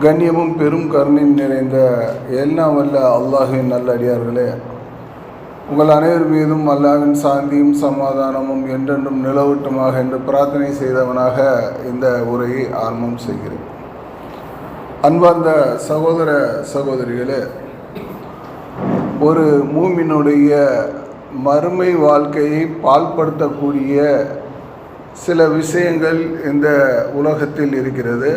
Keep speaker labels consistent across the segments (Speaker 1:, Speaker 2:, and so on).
Speaker 1: கண்ணியமும் பெரும் கருணையும் நிறைந்த எல்லாம் வல்ல அல்லாஹின் நல்லடியார்களே. உங்கள் அனைவர் மீதும் அல்லாவின் சாந்தியும் சமாதானமும் என்றென்றும் நிலவட்டுமாக என்று பிரார்த்தனை செய்தவனாக இந்த உரையை ஆரம்பம் செய்கிறேன். அன்பார்ந்த சகோதர சகோதரிகளே ஒரு மூமினுடைய மறுமை வாழ்க்கையை பால்படுத்தக்கூடிய சில விஷயங்கள் இந்த உலகத்தில் இருக்கிறது.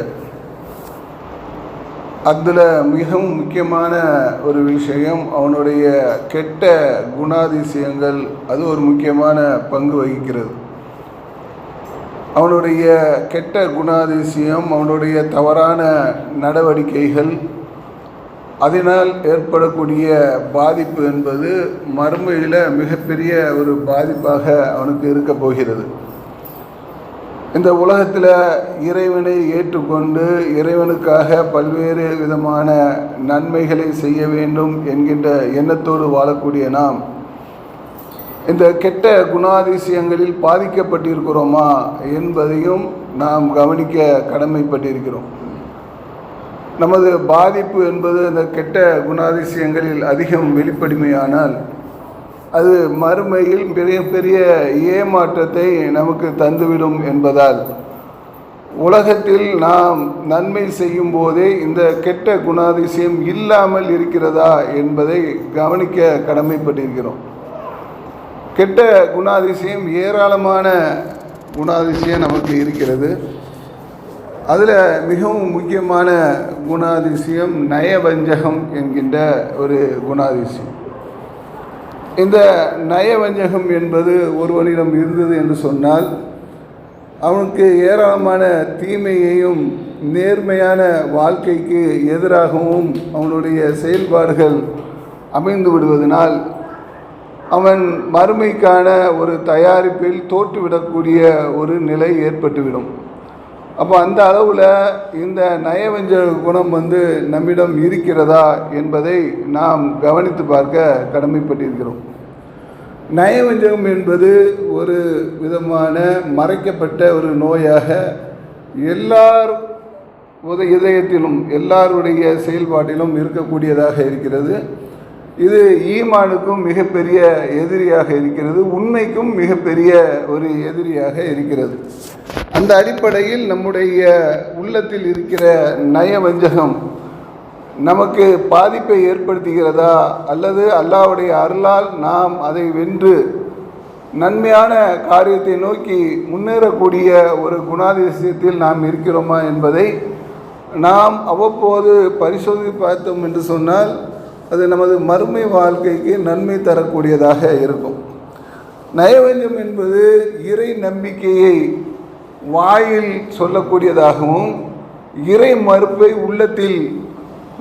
Speaker 1: அதில் மிகவும் முக்கியமான ஒரு விஷயம் அவனுடைய கெட்ட குணாதிசயங்கள் அது ஒரு முக்கியமான பங்கு வகிக்கிறது. அவனுடைய கெட்ட குணாதிசயம் அவனுடைய தவறான நடவடிக்கைகள் அதனால் ஏற்படக்கூடிய பாதிப்பு என்பது மறுமையில் மிகப்பெரிய ஒரு பாதிப்பாக அவனுக்கு இருக்க போகிறது. இந்த உலகத்தில் இறைவனை ஏற்றுக்கொண்டு இறைவனுக்காக பல்வேறு விதமான நன்மைகளை செய்ய வேண்டும் என்கின்ற எண்ணத்தோடு வாழக்கூடிய நாம் இந்த கெட்ட குணாதிசயங்களில் பாதிக்கப்பட்டிருக்கிறோமா என்பதையும் நாம் கவனிக்க கடமைப்பட்டிருக்கிறோம். நமது பாதிப்பு என்பது அந்த கெட்ட குணாதிசயங்களில் அதிகம் வெளிப்படுமையானால் அது மறுமையில் பெரிய பெரிய ஏமாற்றத்தை நமக்கு தந்துவிடும் என்பதால். உலகத்தில் நாம் நன்மை செய்யும் போதே இந்த கெட்ட குணாதிசயம் இல்லாமல் இருக்கிறதா என்பதை கவனிக்க கடமைப்பட்டிருக்கிறோம். கெட்ட குணாதிசயம் ஏராளமான குணாதிசயம் நமக்கு இருக்கிறது. அதில் மிகவும் முக்கியமான குணாதிசயம் நயவஞ்சகம் என்கின்ற ஒரு குணாதிசயம். இந்த நயவஞ்சகம் என்பது ஒருவனிடம் இருந்தது என்று சொன்னால் அவனுக்கு ஏராளமான தீமையையும் நேர்மையான வாழ்க்கைக்கு எதிராகவும் அவனுடைய செயல்பாடுகள் அமைந்து விடுவதனால் அவன் மறுமைக்கான ஒரு தயாரிப்பில் தோற்றுவிடக்கூடிய ஒரு நிலை ஏற்பட்டுவிடும். அப்போ அந்த அளவில் இந்த நயவஞ்ச குணம் வந்து நம்மிடம் இருக்கிறதா என்பதை நாம் கவனித்து பார்க்க கடமைப்பட்டிருக்கிறோம். நயவஞ்சகம் என்பது ஒரு விதமான மறைக்கப்பட்ட ஒரு நோயாக எல்லார் உத இதயத்திலும் எல்லாருடைய செயல்பாட்டிலும் இருக்கக்கூடியதாக இருக்கிறது. இது ஈமானுக்கும் மிகப்பெரிய எதிரியாக இருக்கிறது. உண்மைக்கும் மிகப்பெரிய ஒரு எதிரியாக இருக்கிறது. அந்த அடிப்படையில் நம்முடைய உள்ளத்தில் இருக்கிற நயவஞ்சகம் நமக்கு பாதிப்பை ஏற்படுத்துகிறதா அல்லது அல்லாவுடைய அருளால் நாம் அதை வென்று நன்மையான காரியத்தை நோக்கி முன்னேறக்கூடிய ஒரு குணாதிசயத்தில் நாம் இருக்கிறோமா என்பதை நாம் அவ்வப்போது பரிசோதி பார்த்தோம் என்று சொன்னால் அது நமது மறுமை வாழ்க்கைக்கு நன்மை தரக்கூடியதாக இருக்கும். நயவஞ்சம் என்பது இறை நம்பிக்கையை வாயில் சொல்லக்கூடியதாகவும் இறை மறுப்பை உள்ளத்தில்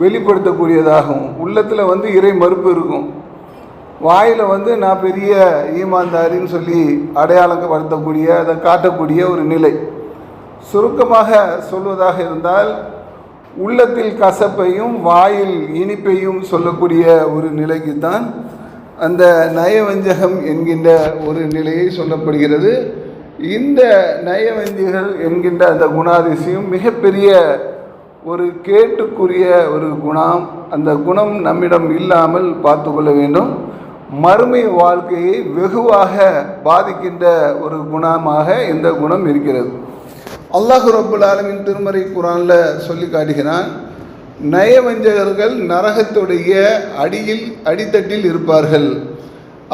Speaker 1: வெளிப்படுத்தக்கூடியதாகவும். உள்ளத்தில் வந்து இறை மறுப்பு இருக்கும். வாயில் வந்து நான் பெரிய ஈமான்தாரின்னு சொல்லி அடையாளம் வருத்தக்கூடிய அதை காட்டக்கூடிய ஒரு நிலை. சுருக்கமாக சொல்வதாக இருந்தால் உள்ளத்தில் கசப்பையும் வாயில் இனிப்பையும் சொல்லக்கூடிய ஒரு நிலைக்கு தான் அந்த நயவஞ்சகம் என்கின்ற ஒரு நிலையை சொல்லப்படுகிறது. இந்த நயவஞ்சிகள் என்கின்ற அந்த குணாதிசயம் மிகப்பெரிய ஒரு கேட்டுக்குரிய ஒரு குணம். அந்த குணம் நம்மிடம் இல்லாமல் பார்த்து கொள்ள வேண்டும். மறுமை வாழ்க்கையை வெகுவாக பாதிக்கின்ற ஒரு குணமாக இந்த குணம் இருக்கிறது. அல்லாஹு ரபுல் ஆலமின் திருமறை குரானில் சொல்லி காட்டுகிறான் நயவஞ்சகர்கள் நரகத்துடைய அடியில் அடித்தட்டில் இருப்பார்கள்.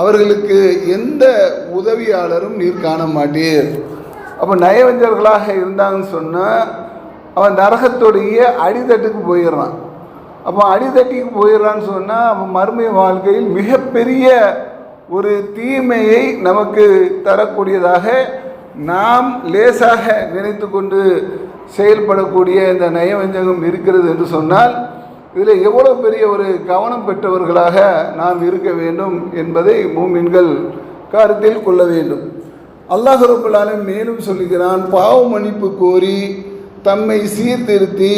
Speaker 1: அவர்களுக்கு எந்த உதவியாளரும் நீர் காண மாட்டீர் அப்போ நயவஞ்சர்களாக இருந்தாங்கன்னு சொன்னால் அவன் நரகத்துடைய அடித்தட்டுக்கு போயிடுறான். அப்போ அடித்தட்டிக்கு போயிடுறான்னு சொன்னால் அவன் மறுமை வாழ்க்கையில் மிகப்பெரிய ஒரு தீமையை நமக்கு தரக்கூடியதாக நாம் லேசாக நினைத்து கொண்டு செயல்படக்கூடிய இந்த நயவஞ்சகம் இருக்கிறது என்று சொன்னால் இதில் எவ்வளோ பெரிய ஒரு கவனம் பெற்றவர்களாக நாம் இருக்க வேண்டும் என்பதை மூமின்கள் கருத்தில் கொள்ள வேண்டும். அல்லாஹ் மேலும் சொல்லுகிறான் பாவ மன்னிப்பு கோரி தம்மை சீர்திருத்தி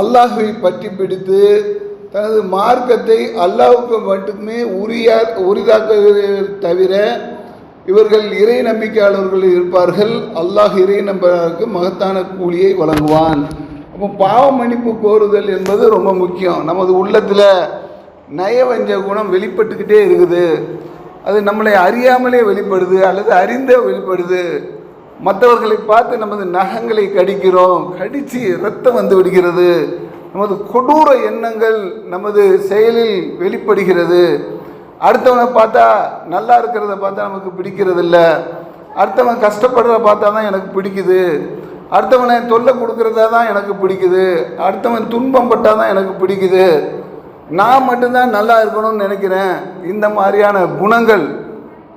Speaker 1: அல்லாஹுவை பற்றி பிடித்து தனது மார்க்கத்தை அல்லாஹுக்கு மட்டுமே உரியா உரிதாக்குவதை தவிர இவர்கள் இறை நம்பிக்கையாளர்கள் இருப்பார்கள். அல்லாஹ் இறை நம்பருக்கு மகத்தான கூலியை வழங்குவான். அப்போ பாவ மன்னிப்பு கோருதல் என்பது ரொம்ப முக்கியம். நமது உள்ளத்தில் நயவஞ்ச குணம் வெளிப்பட்டுக்கிட்டே இருக்குது. அது நம்மளை அறியாமலே வெளிப்படுது அல்லது அறிந்தே வெளிப்படுது. மற்றவர்களை பார்த்து நமது நகங்களை கடிக்கிறோம். கடித்து ரத்தம் வந்து விடுகிறது. நமது கொடூர எண்ணங்கள் நமது செயலில் வெளிப்படுகிறது. அடுத்தவனை பார்த்தா நல்லா இருக்கிறத பார்த்தா நமக்கு பிடிக்கிறதில்ல. அடுத்தவன் கஷ்டப்படுறத பார்த்தா தான் எனக்கு பிடிக்குது. அடுத்தவனை தொல்லை கொடுக்கறதா தான் எனக்கு பிடிக்குது. அடுத்தவன் துன்பம் பட்டால் தான் எனக்கு பிடிக்குது. நான் மட்டும்தான் நல்லா இருக்கணும்னு நினைக்கிறேன். இந்த மாதிரியான குணங்கள்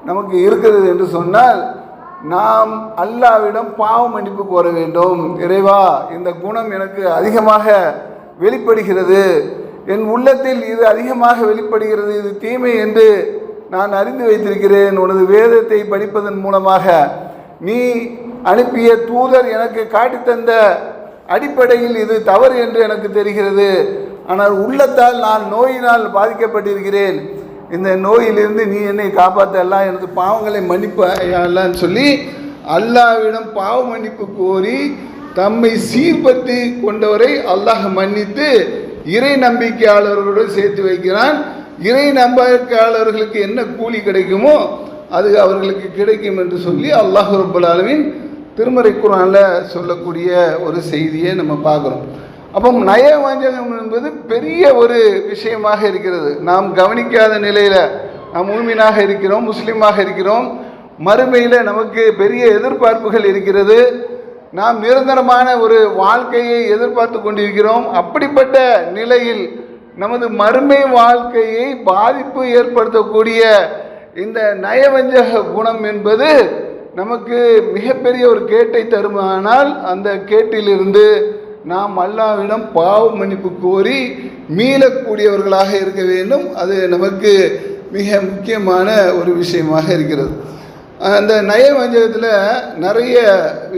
Speaker 1: நமக்கு இருக்கிறது என்று சொன்னால் நாம் அல்லாவிடம் பாவ மன்னிப்பு கோர வேண்டும். இறைவா இந்த குணம் எனக்கு அதிகமாக வெளிப்படுகிறது. என் உள்ளத்தில் இது அதிகமாக வெளிப்படுகிறது. இது தீமை என்று நான் அறிந்து வைத்திருக்கிறேன். உனது வேதத்தை படிப்பதன் மூலமாக நீ அனுப்பிய தூதர் எனக்கு காட்டித்தந்த அடிப்படையில் இது தவறு என்று எனக்கு தெரிகிறது. ஆனால் உள்ளத்தால் நான் நோயினால் பாதிக்கப்பட்டிருக்கிறேன். இந்த நோயிலிருந்து நீ என்னை காப்பாற்ற எல்லாம் எனது பாவங்களை மன்னிப்பான்னு சொல்லி அல்லாவிடம் பாவ மன்னிப்பு கோரி தம்மை சீர்படுத்தி கொண்டவரை அல்லாஹ் மன்னித்து இறை நம்பிக்கையாளர்களோடு சேர்த்து வைக்கிறான். இறை நம்பிக்கையாளர்களுக்கு என்ன கூலி கிடைக்குமோ அது அவர்களுக்கு கிடைக்கும் என்று சொல்லி அல்லாஹ் ரபுல் ஆலமின் திருமறை குரானில் சொல்லக்கூடிய ஒரு செய்தியை நம்ம பார்க்குறோம். அப்போ நயவஞ்சகம் என்பது பெரிய ஒரு விஷயமாக இருக்கிறது. நாம் கவனிக்காத நிலையில் நாம் மூமினாக இருக்கிறோம் முஸ்லீமாக இருக்கிறோம். மறுமையில் நமக்கு பெரிய எதிர்பார்ப்புகள் இருக்கிறது. நாம் நிரந்தரமான ஒரு வாழ்க்கையை எதிர்பார்த்து கொண்டிருக்கிறோம். அப்படிப்பட்ட நிலையில் நமது மறுமை வாழ்க்கையை பாதிப்பு ஏற்படுத்தக்கூடிய இந்த நயவஞ்சக குணம் என்பது நமக்கு மிகப்பெரிய ஒரு கேட்டை தருமானால் அந்த கேட்டிலிருந்து நாம் அல்லாவிடம் பாவ மன்னிப்பு கோரி மீளக்கூடியவர்களாக இருக்க வேண்டும். அது நமக்கு மிக முக்கியமான ஒரு விஷயமாக இருக்கிறது. அந்த நயவஞ்சகத்தில் நிறைய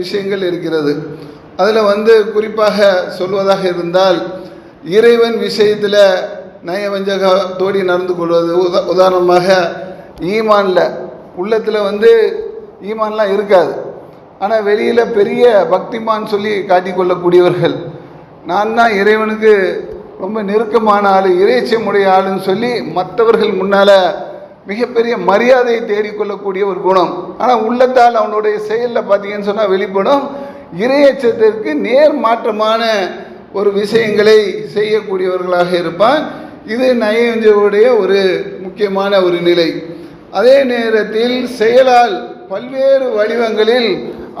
Speaker 1: விஷயங்கள் இருக்கிறது. அதில் வந்து குறிப்பாக சொல்வதாக இருந்தால் இறைவன் விஷயத்தில் நயவஞ்சகத்தோடி நடந்து கொள்வது உத உதாரணமாக ஈமானில் உள்ளத்தில் வந்து ஈமான்லாம் இருக்காது. ஆனால் வெளியில் பெரிய பக்திமான் சொல்லி காட்டிக்கொள்ளக்கூடியவர்கள் நான் தான் இறைவனுக்கு ரொம்ப நெருக்கமான ஆள் இறைச்சமுடைய ஆளுன்னு சொல்லி மற்றவர்கள் முன்னால் மிகப்பெரிய மரியாதையை தேடிக்கொள்ளக்கூடிய ஒரு குணம். ஆனால் உள்ளத்தால் அவனுடைய செயலில் பார்த்தீங்கன்னு சொன்னால் வெளிப்படும். இறையச்சத்திற்கு நேர் மாற்றமான ஒரு விஷயங்களை செய்யக்கூடியவர்களாக இருப்பான். இது நயஞ்சவுடைய ஒரு முக்கியமான ஒரு நிலை. அதே நேரத்தில் செயலால் பல்வேறு வடிவங்களில்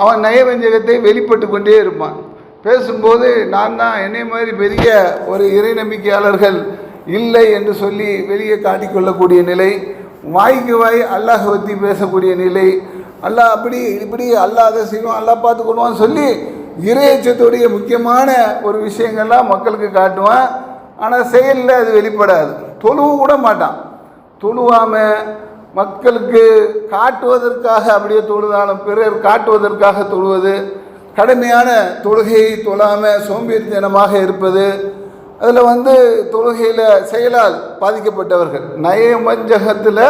Speaker 1: அவன் நயவஞ்சகத்தை வெளிப்பட்டு கொண்டே இருப்பான். பேசும்போது நான் தான் என்னை மாதிரி பெரிய ஒரு இறை நம்பிக்கையாளர்கள் இல்லை என்று சொல்லி வெளியே காட்டிக்கொள்ளக்கூடிய நிலை வாய்க்கு வாய் அல்லாஹ் பற்றி பேசக்கூடிய நிலை அல்லாஹ் அப்படி இப்படி அல்லாஹ் அதை செய்வோம் அல்லாஹ் பார்த்துக்கொள்வான்னு சொல்லி இறையச்சத்துடைய முக்கியமான ஒரு விஷயங்கள்லாம் மக்களுக்கு காட்டுவான். ஆனால் செயலில் அது வெளிப்படாது. தொழுவு கூட மாட்டான். தொழுவாமல் மக்களுக்கு காட்டுவதற்காக அப்படியே தொழுதாலும் பிறர் காட்டுவதற்காக தொழுவது கடுமையான தொழுகையை தொழாமல் சோம்பேறித்தனமாக இருப்பது அதில் வந்து தொழுகையில் செயலால் பாதிக்கப்பட்டவர்கள். நயமஞ்சகத்தில்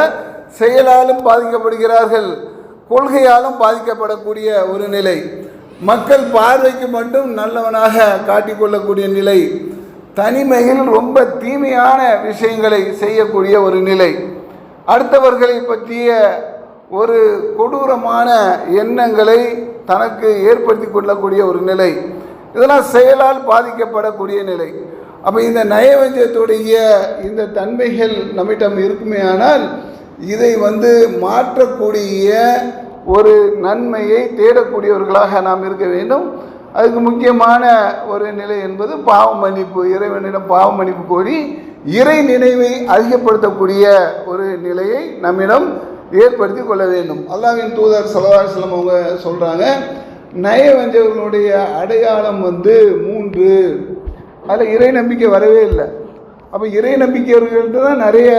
Speaker 1: செயலாலும் பாதிக்கப்படுகிறார்கள் கொள்கையாலும் பாதிக்கப்படக்கூடிய ஒரு நிலை. மக்கள் பார்வைக்கு மட்டும் நல்லவனாக காட்டிக்கொள்ளக்கூடிய நிலை. தனிமையில் ரொம்ப தீமையான விஷயங்களை செய்யக்கூடிய ஒரு நிலை. அடுத்தவர்களை பற்றிய ஒரு கொடூரமான எண்ணங்களை தனக்கு ஏற்படுத்தி கொள்ளக்கூடிய ஒரு நிலை. இதெல்லாம் செயலால் பாதிக்கப்படக்கூடிய நிலை. அப்போ இந்த நயவஞ்சத்துடைய இந்த தன்மைகள் நம்மிடம் இருக்குமே ஆனால் இதை வந்து மாற்றக்கூடிய ஒரு நன்மையை தேடக்கூடியவர்களாக நாம் இருக்க வேண்டும். அதுக்கு முக்கியமான ஒரு நிலை என்பது பாவ மன்னிப்பு. இறைவனிடம் பாவ மன்னிப்பு கோரி இறை நினைவை அதிகப்படுத்தக்கூடிய ஒரு நிலையை நம்மிடம் ஏற்படுத்தி கொள்ள வேண்டும். அல்லாவின் தூதர் சலவாசலம் அவங்க சொல்கிறாங்க நயவஞ்சவர்களுடைய அடையாளம் வந்து மூன்று. அதில் இறை நம்பிக்கை வரவே இல்லை. அப்போ இறை நம்பிக்கையவர்கள்ட்ட தான் நிறைய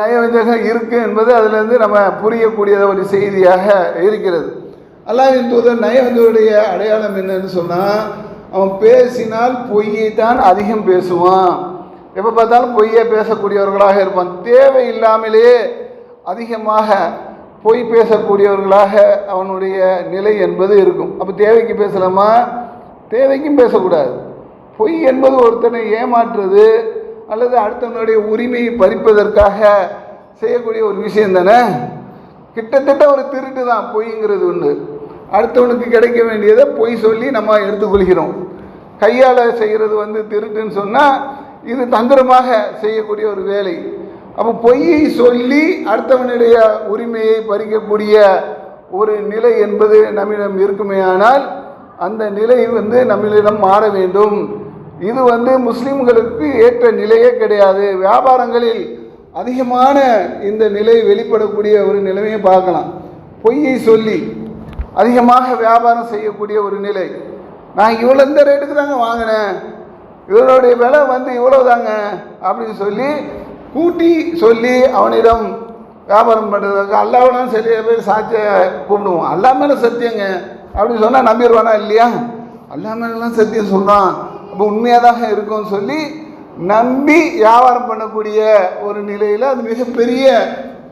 Speaker 1: நயவஞ்சகம் இருக்குது என்பது அதிலிருந்து நம்ம புரியக்கூடிய ஒரு செய்தியாக இருக்கிறது. அல்லாவின் தூதர் நயவஞ்சவருடைய அடையாளம் என்னன்னு சொன்னால் அவன் பேசினால் பொய்யை தான் அதிகம் பேசுவான். எப்போ பார்த்தாலும் பொய்யே பேசக்கூடியவர்களாக இருப்பான் தேவையில்லாமலேயே அதிகமாக பொய் பேசக்கூடியவர்களாக அவனுடைய நிலை என்பது இருக்கும். அப்போ தேவைக்கு பேசலாமா? தேவைக்கும் பேசக்கூடாது. பொய் என்பது ஒருத்தனை ஏமாற்றுறது அல்லது அடுத்தவனுடைய உரிமையை பறிப்பதற்காக செய்யக்கூடிய ஒரு விஷயம் தானே? கிட்டத்தட்ட ஒரு திருட்டு தான். பொய்ங்கிறது ஒன்று அடுத்தவனுக்கு கிடைக்க வேண்டியதை பொய் சொல்லி நம்ம எடுத்துக்கொள்கிறோம். கையால் செய்கிறது வந்து திருட்டுன்னு சொன்னால் இது தந்திரமாக செய்யக்கூடிய ஒரு வேலை. அப்போ பொய்யை சொல்லி அடுத்தவனுடைய உரிமையை பறிக்கக்கூடிய ஒரு நிலை என்பது நம்மிடம் இருக்குமே ஆனால் அந்த நிலை வந்து நம்மளிடம் மாற வேண்டும். இது வந்து முஸ்லிம்களுக்கு ஏற்ற நிலையே கிடையாது. வியாபாரங்களில் அதிகமான இந்த நிலை வெளிப்படக்கூடிய ஒரு நிலைமையை பார்க்கலாம். பொய்யை சொல்லி அதிகமாக வியாபாரம் செய்யக்கூடிய ஒரு நிலை. நான் இவ்வளோ இந்த ரேட்டுக்கு தாங்க வாங்கினேன். இவருடைய விலை வந்து இவ்வளோதாங்க அப்படின்னு சொல்லி கூட்டி சொல்லி அவனிடம் வியாபாரம் பண்ணுறதுக்கு அல்லாவிடம் சில பேர் சாட்சிய கூப்பிடுவோம். அல்லா மேலே சத்தியங்க. அப்படின்னு சொன்னால் நம்பிடுவானா இல்லையா? அல்லா மேலாம் சத்தியம் சொல்கிறான் அப்போ உண்மையாக தான் இருக்கும்னு சொல்லி நம்பி வியாபாரம் பண்ணக்கூடிய ஒரு நிலையில் அது மிகப்பெரிய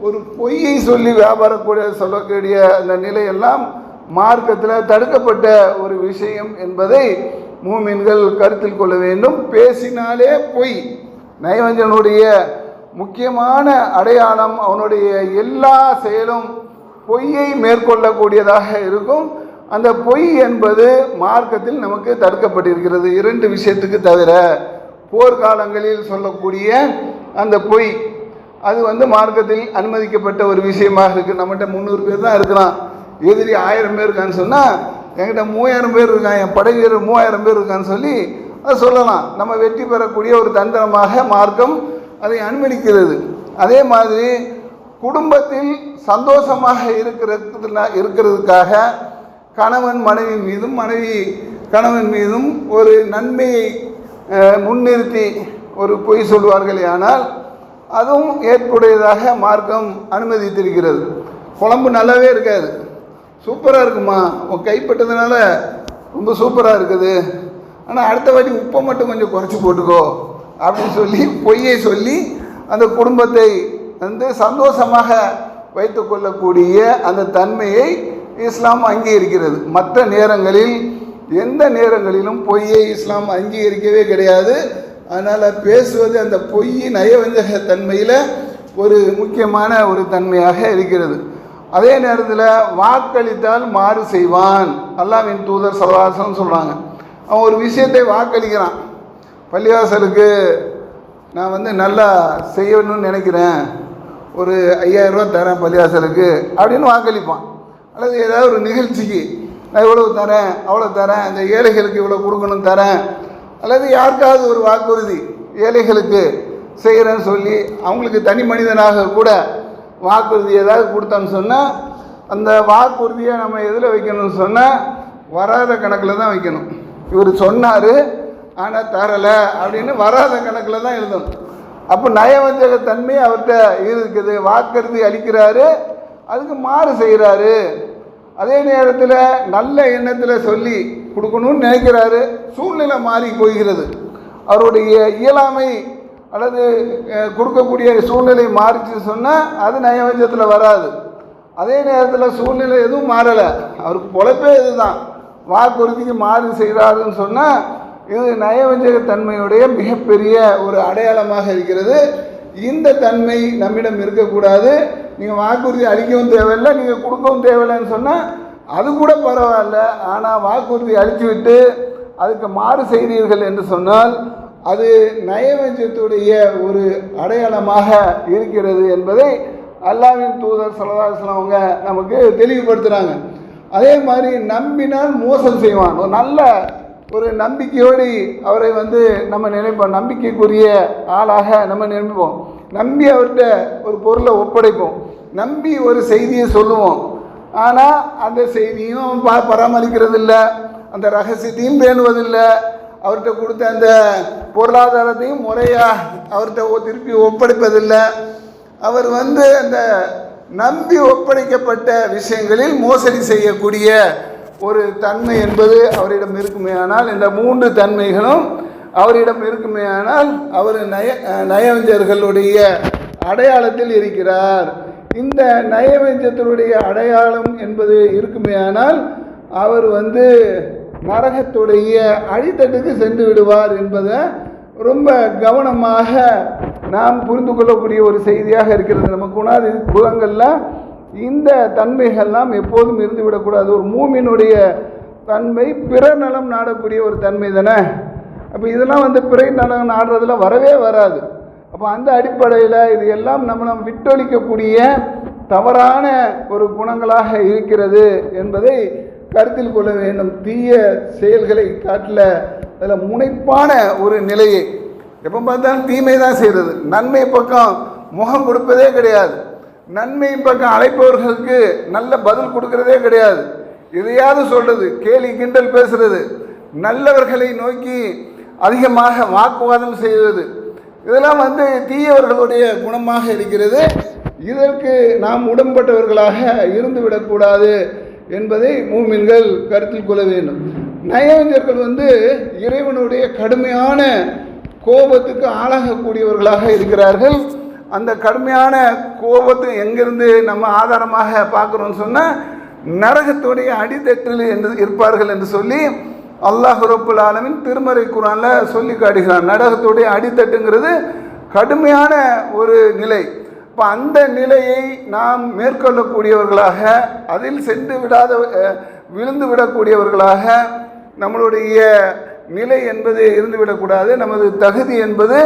Speaker 1: ஒரு பொய்யை சொல்லி வியாபாரக்கூடிய சொல்லக்கூடிய அந்த நிலையெல்லாம் மார்க்கத்தில் தடுக்கப்பட்ட ஒரு விஷயம் என்பதை மூமின்கள் கருத்தில் கொள்ள வேண்டும். பேசினாலே பொய். நயவஞ்சனுடைய முக்கியமான அடையாளம் அவனுடைய எல்லா செயலும் பொய்யை மேற்கொள்ளக்கூடியதாக இருக்கும். அந்த பொய் என்பது மார்க்கத்தில் நமக்கு தடுக்கப்பட்டிருக்கிறது. இரண்டு விஷயத்துக்கு தவிர போர்க்காலங்களில் சொல்லக்கூடிய அந்த பொய். அது வந்து மார்க்கத்தில் அனுமதிக்கப்பட்ட ஒரு விஷயமாக இருக்குது நம்மகிட்ட முந்நூறு பேர் தான் இருக்கிறான். எதிரி ஆயிரம் பேர் இருக்கான்னு சொன்னால் என்கிட்ட மூவாயிரம் பேர் இருக்கான் என் படை வீரர் மூவாயிரம் பேர் இருக்கான்னு சொல்லி அதை சொல்லலாம். நம்ம வெற்றி பெறக்கூடிய ஒரு தந்திரமாக மார்க்கம் அதை அனுமதிக்கிறது. அதே மாதிரி குடும்பத்தில் சந்தோஷமாக இருக்கிறதுனா இருக்கிறதுக்காக கணவன் மனைவி மீதும் மனைவி கணவன் மீதும் ஒரு நன்மையை முன்னிறுத்தி ஒரு பொய் சொல்வார்களே ஆனால் அதுவும் ஏற்புடையதாக மார்க்கம் அனுமதித்திருக்கிறது. குழம்பு நல்லாவே இருக்காது. சூப்பராக இருக்குமா? உன் கைப்பட்டதுனால ரொம்ப சூப்பராக இருக்குது. ஆனால் அடுத்த வாட்டி உப்பை மட்டும் கொஞ்சம் குறைச்சி போட்டுக்கோ அப்படின்னு சொல்லி பொய்யை சொல்லி அந்த குடும்பத்தை வந்து சந்தோஷமாக வைத்துக்கொள்ளக்கூடிய அந்த தன்மையை இஸ்லாம் அங்கீகரிக்கிறது. மற்ற நேரங்களில் எந்த நேரங்களிலும் பொய்யை இஸ்லாம் அங்கீகரிக்கவே கிடையாது. அதனால் பேசுவது அந்த பொய் நயவஞ்சக தன்மையில் ஒரு முக்கியமான ஒரு தன்மையாக இருக்கிறது. அதே நேரத்தில் வாக்களித்தால் மாறு செய்வான். அல்லாவின் தூதர் சலவாசம் சொல்கிறாங்க அவன் ஒரு விஷயத்தை வாக்களிக்கிறான். பள்ளிவாசலுக்கு நான் வந்து நல்லா செய்யணும்னு நினைக்கிறேன். ஒரு ஐயாயிரரூவா தரேன் பள்ளிவாசலுக்கு அப்படின்னு வாக்களிப்பான். அல்லது ஏதாவது ஒரு நிகழ்ச்சிக்கு நான் இவ்வளவு தரேன் அவ்வளோ தரேன் இந்த ஏழைகளுக்கு இவ்வளோ கொடுக்கணும் தரேன். அல்லது யாருக்காவது ஒரு வாக்குறுதி ஏழைகளுக்கு செய்கிறேன்னு சொல்லி அவங்களுக்கு தனி மனிதனாக கூட வாக்குறுதி ஏதாவது கொடுத்தான்னு சொன்னால் அந்த வாக்குறுதியை நம்ம எதில் வைக்கணும்னு சொன்னால் வராத கணக்கில் தான் வைக்கணும். இவர் சொன்னார் ஆனால் தரலை அப்படின்னு வராத கணக்கில் தான் எழுதணும். அப்போ நயவஞ்சக தன்மை அவர்கிட்ட இருக்குது. வாக்குறுதி அளிக்கிறாரு அதுக்கு மாறு செய்கிறாரு அதே நேரத்தில் நல்ல எண்ணத்தில் சொல்லி கொடுக்கணும்னு நினைக்கிறாரு. சூழ்நிலை மாறி போகிறது. அவருடைய இயலாமை அல்லது கொடுக்கக்கூடிய சூழ்நிலை மாறிச்சு சொன்னால் அது நயவஞ்சத்தில் வராது. அதே நேரத்தில் சூழ்நிலை எதுவும் மாறலை. அவருக்கு பொழப்பே இதுதான். வாக்குறுதிக்கு மாறு செய்கிறாருன்னு சொன்னால் இது நயவஞ்சக தன்மையுடைய மிகப்பெரிய ஒரு அடையாளமாக இருக்கிறது. இந்த தன்மை நம்மிடம் இருக்கக்கூடாது. நீங்கள் வாக்குறுதி அளிக்கவும் தேவையில்லை நீங்கள் கொடுக்கவும் தேவையில்லைன்னு சொன்னால் அது கூட பரவாயில்ல. ஆனால் வாக்குறுதி அளித்து விட்டு அதுக்கு மாறு செய்தீர்கள் என்று சொன்னால் அது நயவஞ்சத்துடைய ஒரு அடையாளமாக இருக்கிறது என்பதை அல்லாவின் தூதர் சலதாசலம் அவங்க நமக்கு தெளிவுபடுத்துகிறாங்க அதே மாதிரி நம்பினால் மோசம் செய்வான். ஒரு நல்ல ஒரு நம்பிக்கையோடு அவரை வந்து நம்ம நினைப்போம். நம்பிக்கைக்குரிய ஆளாக நம்ம நினைப்போம். நம்பி அவர்கிட்ட ஒரு பொருளை ஒப்படைப்போம். நம்பி ஒரு செய்தியை சொல்லுவோம். ஆனால் அந்த செய்தியும் அவன் பராமரிக்கிறது இல்லை அந்த ரகசியத்தையும் பேணுவதில்லை. அவர்கிட்ட கொடுத்த அந்த பொருளாதாரத்தையும் முறையாக அவர்கிட்ட திருப்பி ஒப்படைப்பதில்லை. அவர் வந்து அந்த நம்பி ஒப்படைக்கப்பட்ட விஷயங்களில் மோசடி செய்யக்கூடிய ஒரு தன்மை என்பது அவரிடம் இருக்குமே ஆனால் இந்த மூன்று தன்மைகளும் அவரிடம் இருக்குமே ஆனால் அவர் நய நயவஞ்சர்களுடைய அடையாளத்தில் இருக்கிறார். இந்த நயவஞ்சத்தினுடைய அடையாளம் என்பது இருக்குமே ஆனால் அவர் வந்து நரகத்துடைய அடித்தட்டுக்கு சென்று விடுவார் என்பதை ரொம்ப கவனமாக நாம் புரிந்து கொள்ளக்கூடிய ஒரு செய்தியாக இருக்கிறது. நம்ம குணாதி குணங்களில் இந்த தன்மைகள்லாம் எப்போதும் இருந்து விடக்கூடாது. ஒரு மூமினுடைய தன்மை பிற நலம் நாடக்கூடிய ஒரு தன்மை தானே? அப்போ இதெல்லாம் வந்து பிறை நலம் நாடுறதுல வரவே வராது. அப்போ அந்த அடிப்படையில் இது எல்லாம் நம்ம நம்ம விட்டொழிக்கக்கூடிய தவறான ஒரு குணங்களாக இருக்கிறது என்பதை கருத்தில் கொள்ள வேண்டும். தீய செயல்களை காட்டில அதில் முனைப்பான ஒரு நிலையை. எப்போ பார்த்தாலும் தீமை தான் செய்கிறது நன்மை பக்கம் முகம் கொடுப்பதே கிடையாது. நன்மை பக்கம் அழைப்பவர்களுக்கு நல்ல பதில் கொடுக்கறதே கிடையாது. எதையாவது சொல்கிறது கேலி கிண்டல் பேசுறது நல்லவர்களை நோக்கி அதிகமாக வாக்குவாதம் செய்வது இதெல்லாம் வந்து தீயவர்களுடைய குணமாக இருக்கிறது. இதற்கு நாம் உடன்பட்டவர்களாக இருந்து விடக்கூடாது என்பதை மூமின்கள் கருத்தில் கொள்ள வேண்டும். நயவஞ்சர்கள் வந்து இறைவனுடைய கடுமையான கோபத்துக்கு ஆளாகக்கூடியவர்களாக இருக்கிறார்கள். அந்த கடுமையான கோபத்தை எங்கிருந்து நம்ம ஆதாரமாக பார்க்குறோம்னு சொன்னால் நரகத்துடைய அடித்தட்டில் என்று இருப்பார்கள் என்று சொல்லி அல்லாஹ் ரப்புல் ஆலமின் திருமறை குரானில் சொல்லி காட்டுகிறான். நரகத்துடைய அடித்தட்டுங்கிறது கடுமையான ஒரு நிலை. இப்போ அந்த நிலையை நாம் மேற்கொள்ளக்கூடியவர்களாக அதில் சென்று விடாத விழுந்து விடக்கூடியவர்களாக நம்மளுடைய நிலை என்பது இருந்துவிடக்கூடாது நமது தகுதி என்பது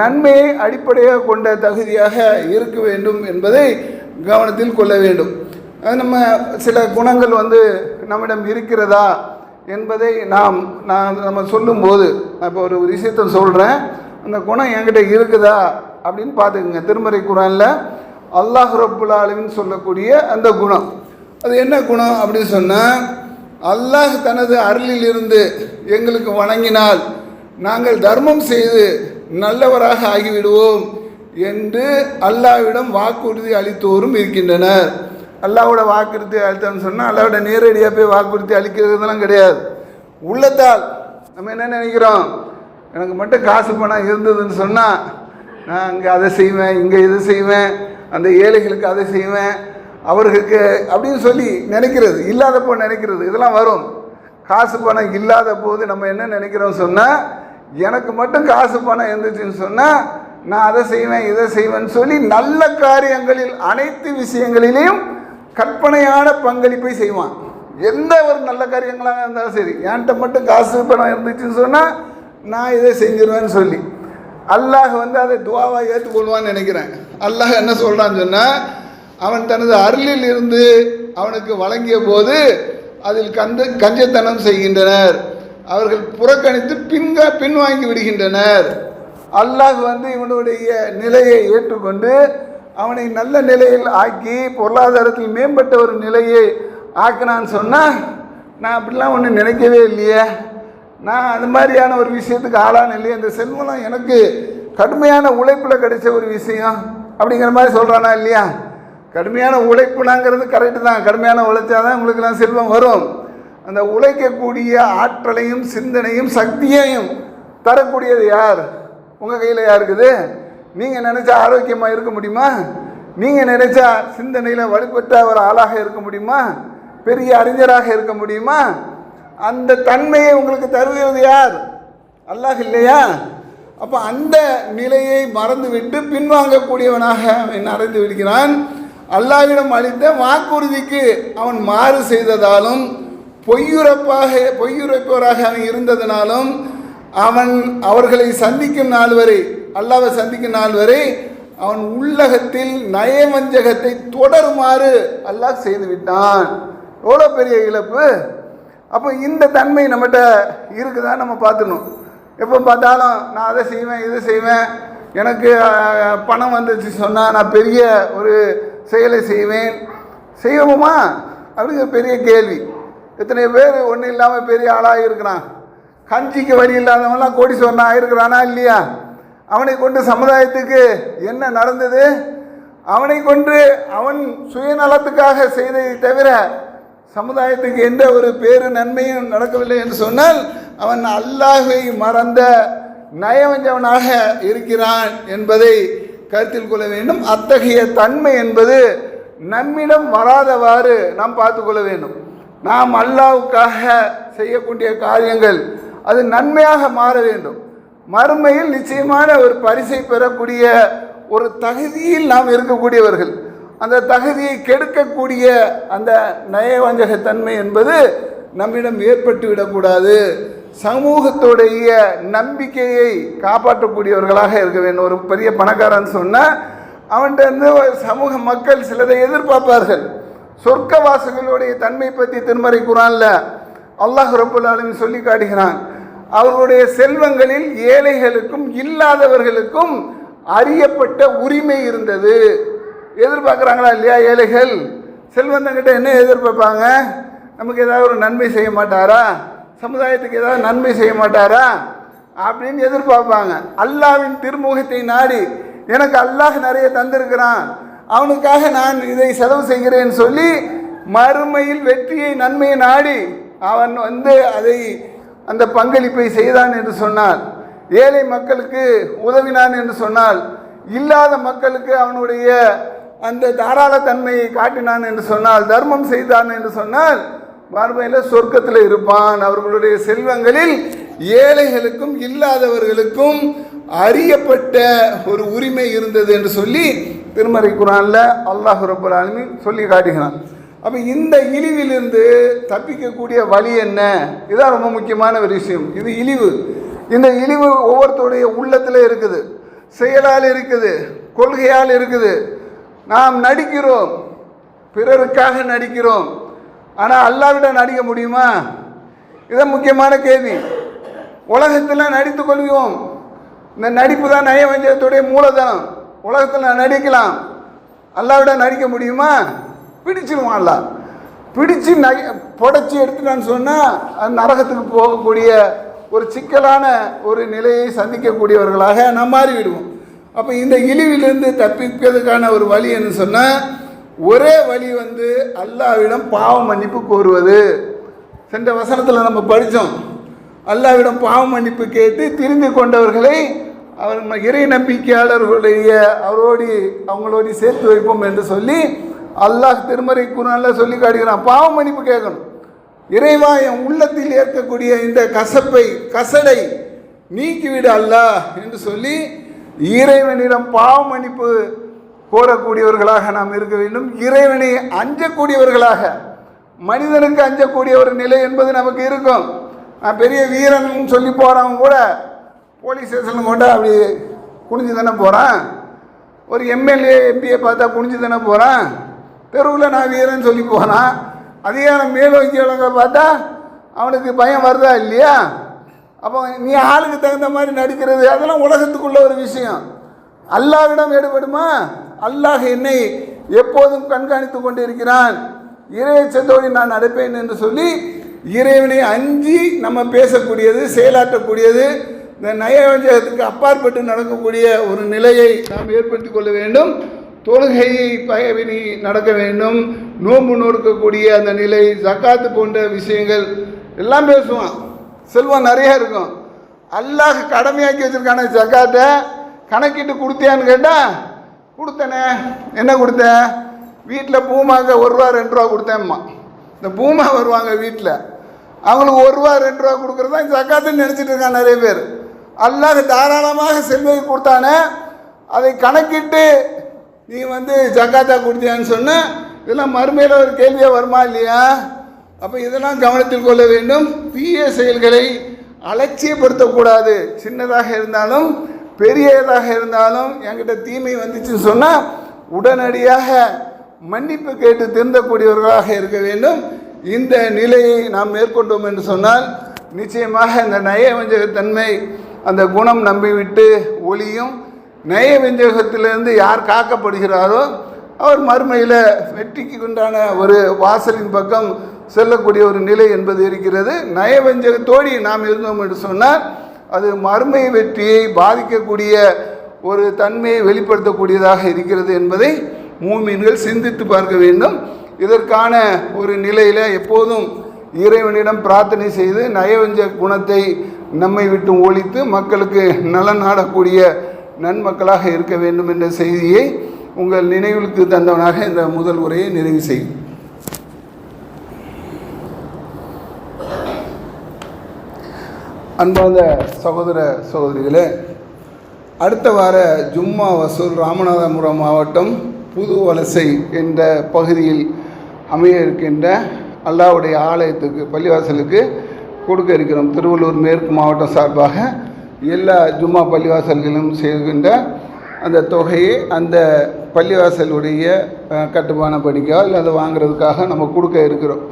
Speaker 1: நன்மையை அடிப்படையாக கொண்ட தகுதியாக இருக்க வேண்டும் என்பதை கவனத்தில் கொள்ள வேண்டும். அது நம்ம சில குணங்கள் வந்து நம்மிடம் இருக்கிறதா என்பதை நாம் நான் நம்ம சொல்லும்போது நான் இப்போ ஒரு விஷயத்தை சொல்கிறேன் அந்த குணம் என்கிட்ட இருக்குதா? அப்படின்னு பார்த்துக்குங்க. திருமறை குரானில் அல்லாஹ் ரப்புல் ஆலமின்னு சொல்லக்கூடிய அந்த குணம். அது என்ன குணம் அப்படின்னு சொன்னால் அல்லாஹ் தனது அருளிலிருந்து எங்களுக்கு வணங்கினால் நாங்கள் தர்மம் செய்து நல்லவராக ஆகிவிடுவோம் என்று அல்லாஹ்விடம் வாக்குறுதி அளித்தோரும் இருக்கின்றனர். அல்லாவோட வாக்குறுதி அளித்தோம்னு சொன்னால் அல்லாவோட நேரடியாக போய் வாக்குறுதி அளிக்கிறதுலாம் கிடையாது. உள்ளத்தால் நம்ம என்ன நினைக்கிறோம்? எனக்கு மட்டும் காசு பணம் இருந்ததுன்னு சொன்னால் அங்கே அதை செய்வேன் இங்கே இது செய்வேன் அந்த ஏழைகளுக்கு அதை செய்வேன் அவர்களுக்கு அப்படின்னு சொல்லி நினைக்கிறது இல்லாதப்போ நினைக்கிறது இதெல்லாம் வரும். காசு பணம் இல்லாத போது நம்ம என்ன நினைக்கிறோம் சொன்னால் எனக்கு மட்டும் காசு பணம் இருந்துச்சுன்னு சொன்னால் நான் அதை செய்வேன் இதை செய்வேன்னு சொல்லி நல்ல காரியங்களில் அனைத்து விஷயங்களிலையும் கற்பனையான பங்களிப்பை செய்வான். எந்த ஒரு நல்ல காரியங்களாக இருந்தாலும் சரி என்கிட்ட மட்டும் காசு பணம் இருந்துச்சுன்னு சொன்னால் நான் இதை செஞ்சிருவேன்னு சொல்லி. அல்லாஹ் வந்து அதை துவாவாக ஏற்றுக்கொள்வான்னு நினைக்கிறேன். அல்லாஹ் என்ன சொல்கிறான்னு சொன்னால் அவன் தனது அருளில் இருந்து அவனுக்கு வழங்கிய போது அதில் கந்து கஞ்சத்தனம் செய்கின்றனர். அவர்கள் புறக்கணித்து பின்க பின்வாங்கி விடுகின்றனர். அல்லாஹ் வந்து இவனுடைய நிலையை ஏற்றுக்கொண்டு அவனை நல்ல நிலையில் ஆக்கி பொருளாதாரத்தில் மேம்பட்ட ஒரு நிலையை ஆக்கினான்னு சொன்னால் நான் அப்படிலாம் ஒன்றும் நினைக்கவே இல்லையே. நான் அது மாதிரியான ஒரு விஷயத்துக்கு ஆளான இல்லையே. இந்த செல்வம் எனக்கு கடுமையான உழைப்பில் கிடைச்ச ஒரு விஷயம். அப்படிங்கிற மாதிரி சொல்கிறானா இல்லையா? கடுமையான உழைப்புனாங்கிறது கரெக்டு தான். கடுமையான உழைச்சா தான் உங்களுக்கெல்லாம் செல்வம் வரும். அந்த உழைக்கக்கூடிய ஆற்றலையும் சிந்தனையும் சக்தியையும் தரக்கூடியது யார்? உங்கள் கையில் யார் இருக்குது? நீங்கள் நினச்சா ஆரோக்கியமாக இருக்க முடியுமா? நீங்கள் நினச்சா சிந்தனையில் வலுப்பெற்ற ஒரு ஆளாக இருக்க முடியுமா? பெரிய அறிஞராக இருக்க முடியுமா? அந்த தன்மையை உங்களுக்கு தருகிறது யார்? அல்லாஹ் இல்லையா? அப்போ அந்த நிலையை மறந்துவிட்டு பின்வாங்கக்கூடியவனாக அவன் அடைந்து விடுகிறான். அல்லாவிடம் அளித்த வாக்குறுதிக்கு அவன் மாறு செய்ததாலும் பொய்யுறப்பாக பொய்யுரைப்பவராக அவன் இருந்ததனாலும் அவன் அவர்களை சந்திக்கும் நாள் வரை அல்லாவை சந்திக்கும் நாள் வரை அவன் உள்ளகத்தில் நயவஞ்சகத்தை தொடருமாறு அல்லாஹ் செய்துவிட்டான் எவ்வளோ பெரிய இழப்பு? அப்போ இந்த தன்மை நம்மகிட்ட இருக்குதா நம்ம பார்த்துணும் எப்போ பார்த்தாலும் நான் அதை செய்வேன் இதை செய்வேன். எனக்கு பணம் வந்துச்சு சொன்னால் நான் பெரிய ஒரு செயலை செய்வேன். செய்வோமா? அப்படிங்கிற பெரிய கேள்வி. எத்தனை பேர் ஒன்றும் இல்லாமல் பெரிய ஆளாக இருக்கிறான். கஞ்சிக்கு வழி இல்லாதவன்லாம் கோடீஸ்வரனா இருக்கிறானா இல்லையா? அவனை கொண்டு சமுதாயத்துக்கு என்ன நடந்தது? அவனை கொண்டு அவன் சுயநலத்துக்காக செய்ததை தவிர சமுதாயத்துக்கு எந்த ஒரு பேரு நன்மையும் நடக்கவில்லை என்று சொன்னால் அவன் அல்லாஹை மறந்த நயவஞ்சவனாக இருக்கிறான் என்பதை கருத்தில் கொள்ள வேண்டும். அத்தகைய தன்மை என்பது நம்மிடம் வராதவாறு நாம் பார்த்து கொள்ள வேண்டும். நாம் அல்லாவுக்காக செய்யக்கூடிய காரியங்கள் அது நன்மையாக மாற வேண்டும். மறுமையில் நிச்சயமான ஒரு பரிசை பெறக்கூடிய ஒரு தகுதியில் நாம் இருக்கக்கூடியவர்கள். அந்த தகுதியை கெடுக்கக்கூடிய அந்த நயவஞ்சகத்தன்மை என்பது நம்மிடம் ஏற்பட்டு விடக்கூடாது சமூகத்துடைய நம்பிக்கையை காப்பாற்றக்கூடியவர்களாக இருக்க வேண்டும். ஒரு பெரிய பணக்காரன் சொன்னால் அவன்கிட்ட இருந்து சமூக மக்கள் சிலரை எதிர்பார்ப்பார்கள். சொர்க்கவாசிகளுடைய தன்மை பற்றி திருமறை குரான்ல அல்லாஹ் ரபுல் சொல்லி காட்டுகிறான். அவர்களுடைய செல்வங்களில் ஏழைகளுக்கும் இல்லாதவர்களுக்கும் அறியப்பட்ட உரிமை இருந்தது. எதிர்பார்க்குறாங்களா இல்லையா ஏழைகள்? செல்வந்தங்கிட்ட என்ன எதிர்பார்ப்பாங்க? நமக்கு ஏதாவது ஒரு நன்மை செய்ய மாட்டாரா? சமுதாயத்துக்கு ஏதாவது நன்மை செய்ய மாட்டாரா? அப்படின்னு எதிர்பார்ப்பாங்க. அல்லாவின் திருமுகத்தை நாடி எனக்கு அல்லாஹ் நிறைய தந்திருக்கிறான் அவனுக்காக நான் இதை செலவு செய்கிறேன்னு சொல்லி மறுமையில் வெற்றியை நன்மையை நாடி அவன் வந்து அதை அந்த பங்களிப்பை செய்தான் என்று சொன்னால் ஏழை மக்களுக்கு உதவினான் என்று சொன்னால் இல்லாத மக்களுக்கு அவனுடைய அந்த தாராளத்தன்மையை காட்டினான் என்று சொன்னால் தர்மம் செய்தான் என்று சொன்னால் மறுமையில் சொர்க்கத்தில் இருப்பான். அவர்களுடைய செல்வங்களில் ஏழைகளுக்கும் இல்லாதவர்களுக்கும் அறியப்பட்ட ஒரு உரிமை இருந்தது என்று சொல்லி திருமறை குரானில் அல்லாஹு ரபுல் சொல்லி காட்டுகிறான். அப்போ இந்த இழிவிலிருந்து தப்பிக்கக்கூடிய வழி என்ன? இதுதான் ரொம்ப முக்கியமான ஒரு விஷயம். இது இழிவு. இந்த இழிவு ஒவ்வொருத்தருடைய உள்ளத்தில் இருக்குது. செயலால் இருக்குது. கொள்கையால் இருக்குது. நாம் நடிக்கிறோம். பிறருக்காக நடிக்கிறோம். ஆனால் அல்லாவிட நடிக்க முடியுமா? இதான் முக்கியமான கேள்வி. உலகத்தில் நடித்து கொள்வோம் இந்த நடிப்பு தான் நயவஞ்சகத்துடைய மூலதனம். உலகத்தில் நடிக்கலாம். அல்லாவிட நடிக்க முடியுமா? பிடிச்சிருவான் அல்லா. பிடிச்சு நகை புடச்சி எடுத்துட்டான்னு சொன்னால் அது நரகத்துக்கு போகக்கூடிய ஒரு சிக்கலான ஒரு நிலையை சந்திக்கக்கூடியவர்களாக நாம் மாறிவிடுவோம். அப்போ இந்த இழிவிலிருந்து தப்பிப்பதற்கான ஒரு வழி என்று சொன்னால் ஒரே வழி வந்து அல்லாவிடம் பாவ மன்னிப்பு கோருவது. சென்ற வசனத்தில் நம்ம படித்தோம் அல்லாவிடம் பாவ மன்னிப்பு கேட்டு திரும்பி கொண்டவர்களை அவர் இறை நம்பிக்கையாளர்களுடைய அவரோடு அவங்களோடு சேர்த்து வைப்போம் என்று சொல்லி அல்லாஹ் திருமறை குரான்ல சொல்லி காட்டுகிறான். பாவ மன்னிப்பு கேட்கணும். இறைவா என் உள்ளத்தில் ஏற்கக்கூடிய இந்த கசப்பை கசடை நீக்கிவிடு அல்லாஹ் என்று சொல்லி இறைவனிடம் பாவ மன்னிப்பு கோரக்கூடியவர்களாக நாம் இருக்க வேண்டும். இறைவனை அஞ்சக்கூடியவர்களாக மனிதனுக்கு அஞ்சக்கூடிய ஒரு நிலை என்பது நமக்கு இருக்கும். நான் பெரிய வீரன் சொல்லி போகிறவங்க கூட போலீஸ் ஸ்டேஷனில் கொண்டு அப்படி குனிஞ்சு தானே போகிறான் ஒரு எம்எல்ஏ எம்பியை பார்த்தா குனிஞ்சு தானே போகிறான் தெருவில் நான் வீரன் சொல்லி போகிறான் அதிகாரம் மேலோக்கியவங்க பார்த்தா அவனுக்கு பயம் வருதா இல்லையா? அப்போ நீ ஆளுக்கு தகுந்த மாதிரி நடிக்கிறது அதெல்லாம் உலகத்துக்குள்ள ஒரு விஷயம். அல்லாவிடம் எடுபடுமா அல்லாஹ் என்னை எப்போதும் கண்காணித்து கொண்டிருக்கிறான். இறையச்சத்தோடு நான் நடப்பேன் என்று சொல்லி இறைவனை அஞ்சி நம்ம பேசக்கூடியது செயலாற்றக்கூடியது இந்த நயவஞ்சகத்துக்கு அப்பாற்பட்டு நடக்கக்கூடிய ஒரு நிலையை நாம் ஏற்படுத்திக் கொள்ள வேண்டும். தொழுகையை பயவினி நடக்க வேண்டும். நோன்பு நோக்கக்கூடிய அந்த நிலை ஜக்காத்து போன்ற விஷயங்கள் எல்லாம் பேசுவான். செல்வம் நிறைய இருக்கும். அல்லாஹ் கடமையாக்கி வச்சிருக்கான ஜக்காத்தை. கணக்கிட்டு கொடுத்தியான்னு கேட்டால் கொடுத்தனே. என்ன கொடுத்தேன் வீட்டில் பூமாங்க ஒரு ரூபா ரெண்டு ரூபா கொடுத்தேம்மா. இந்த பூமா வருவாங்க வீட்டில் அவங்களுக்கு ஒரு ரூபா ரெண்டு ரூபா கொடுக்குறது தான் ஜக்காத்துன்னு நினச்சிட்டு இருக்காங்க நிறைய பேர். அல்லாஹ் தாராளமாக செல்வத்தை கொடுத்தானே. அதை கணக்கிட்டு நீ வந்து ஜக்காத்தா கொடுத்தியான்னு சொன்ன இதெல்லாம் மறுமையில் ஒரு கேள்வியாக வருமா இல்லையா? அப்போ இதெல்லாம் கவனத்தில் கொள்ள வேண்டும். தீய செயல்களை அலட்சியப்படுத்தக்கூடாது. சின்னதாக இருந்தாலும் பெரியதாக இருந்தாலும் என்கிட்ட தீமை வந்துச்சுன்னு சொன்னால் உடனடியாக மன்னிப்பு கேட்டு திருந்தக்கூடியவர்களாக இருக்க வேண்டும். இந்த நிலையை நாம் மேற்கொண்டோம் என்று சொன்னால் நிச்சயமாக இந்த நயவஞ்சகத்தன்மை அந்த குணம் நம்பிவிட்டு ஒளியும் நயவஞ்சகத்திலிருந்து யார் காக்கப்படுகிறாரோ அவர் மறுமையில் வெற்றிக்கு உண்டான ஒரு வாசலின் பக்கம் செல்லக்கூடிய ஒரு நிலை என்பது இருக்கிறது. நயவஞ்சகத்தோடி நாம் இருந்தோம் என்று சொன்னால் அது மறுமை வெற்றியை பாதிக்கக்கூடிய ஒரு தன்மையை வெளிப்படுத்தக்கூடியதாக இருக்கிறது என்பதை மூமீன்கள் சிந்தித்து பார்க்க வேண்டும். இதற்கான ஒரு நிலையில் எப்போதும் இறைவனிடம் பிரார்த்தனை செய்து நயவஞ்ச குணத்தை நம்மை விட்டு ஒழித்து மக்களுக்கு நலன் நாடக்கூடிய நன்மக்களாக இருக்க வேண்டும் என்ற செய்தியை உங்கள் நினைவுக்கு தந்தவனாக இந்த முதல் உரையை நிறைவு செய்யும் அன்பார்ந்த சகோதர சகோதரிகளே அடுத்த வார ஜும்மா வசூல் ராமநாதபுரம் மாவட்டம் புது வலசை என்ற பகுதியில் அமைய இருக்கின்ற அல்லாவுடைய ஆலயத்துக்கு பள்ளிவாசலுக்கு கொடுக்க இருக்கிறோம். திருவள்ளூர் மேற்கு மாவட்டம் சார்பாக எல்லா ஜும்மா பள்ளிவாசல்களும் செய்கின்ற அந்த தொகையை அந்த பள்ளிவாசலுடைய கட்டுமான படிக்கோ இல்லை அதை வாங்குறதுக்காக நம்ம கொடுக்க இருக்கிறோம்.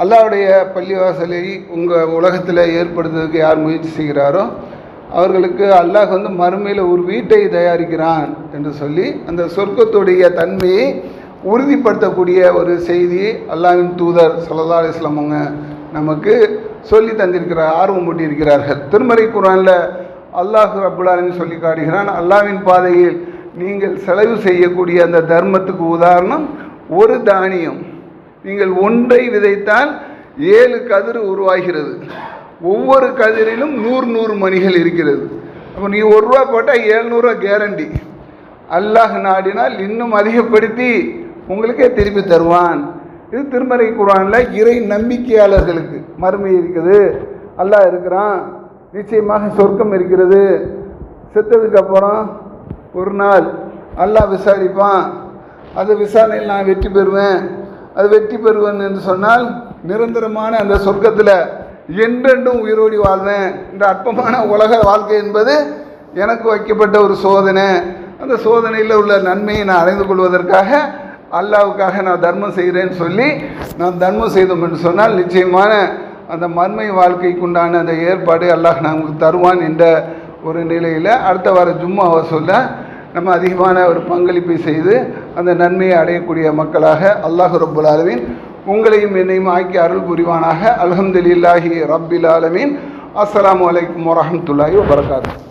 Speaker 1: அல்லாவுடைய பள்ளிவாசலை உங்கள் உலகத்தில் ஏற்படுத்துறதுக்கு யார் முயற்சி செய்கிறாரோ அவர்களுக்கு அல்லாஹ் வந்து மறுமையில் ஒரு வீட்டை தயாரிக்கிறான் என்று சொல்லி அந்த சொர்க்கத்துடைய தன்மையை உறுதிப்படுத்தக்கூடிய ஒரு செய்தி அல்லாவின் தூதர் சல்லா அலிஸ்லாம் அவங்க நமக்கு சொல்லி தந்திருக்கிறார் ஆர்வம் கூட்டியிருக்கிறார்கள் திருமறை குரானில் அல்லாஹ் ரபுல்லாலின்னு சொல்லி காட்டுகிறான் அல்லாவின் பாதையில் நீங்கள் செலவு செய்யக்கூடிய அந்த தர்மத்துக்கு உதாரணம் ஒரு தானியம். நீங்கள் ஒன்றை விதைத்தால் ஏழு கதிர் உருவாகிறது. ஒவ்வொரு கதிரிலும் நூறு நூறு மணிகள் இருக்கிறது. அப்போ நீ ஒரு ரூபா போட்டால் ஏழ்நூறுவா கேரண்டி அல்லாஹ் நாடினால் இன்னும் அதிகப்படுத்தி உங்களுக்கே திருப்பி தருவான். இது திருமறை குரானில் இறை நம்பிக்கையாளர்களுக்கு மறுமை இருக்குது. அல்லாஹ் இருக்கிறான். நிச்சயமாக சொர்க்கம் இருக்கிறது. செத்ததுக்கு அப்புறம் ஒரு நாள் அல்லாஹ் விசாரிப்பான். அது விசாரணையில் நான் வெற்றி பெறுவேன். அது வெற்றி பெறுவேன் என்று சொன்னால் நிரந்தரமான அந்த சொர்க்கத்தில் என்றென்றும் உயிரோடி வாழ்வேன். இந்த அற்பமான உலக வாழ்க்கை என்பது எனக்கு வைக்கப்பட்ட ஒரு சோதனை. அந்த சோதனையில் உள்ள நன்மையை நான் அடைந்து கொள்வதற்காக அல்லாவுக்காக நான் தர்மம் செய்கிறேன்னு சொல்லி நான் தர்மம் செய்தோம் என்று சொன்னால் நிச்சயமான அந்த மண்மை வாழ்க்கைக்குண்டான அந்த ஏற்பாடு அல்லாஹ் நமக்கு தருவான் என்ற ஒரு நிலையில் அடுத்த வார ஜும்மாவை சொல்ல நம்ம அதிகமான ஒரு பங்களிப்பை செய்து அந்த நன்மையை அடையக்கூடிய மக்களாக அல்லாஹ் ரபுல் ஆலமீன் உங்களையும் என்னையும் ஆக்கி அருள் புரிவானாக. அல்ஹம்துலில்லாஹி ரபில் ஆலமீன். அஸ்லாம் வலைக்கம் வரமத்துல்லாஹி வரகாத்து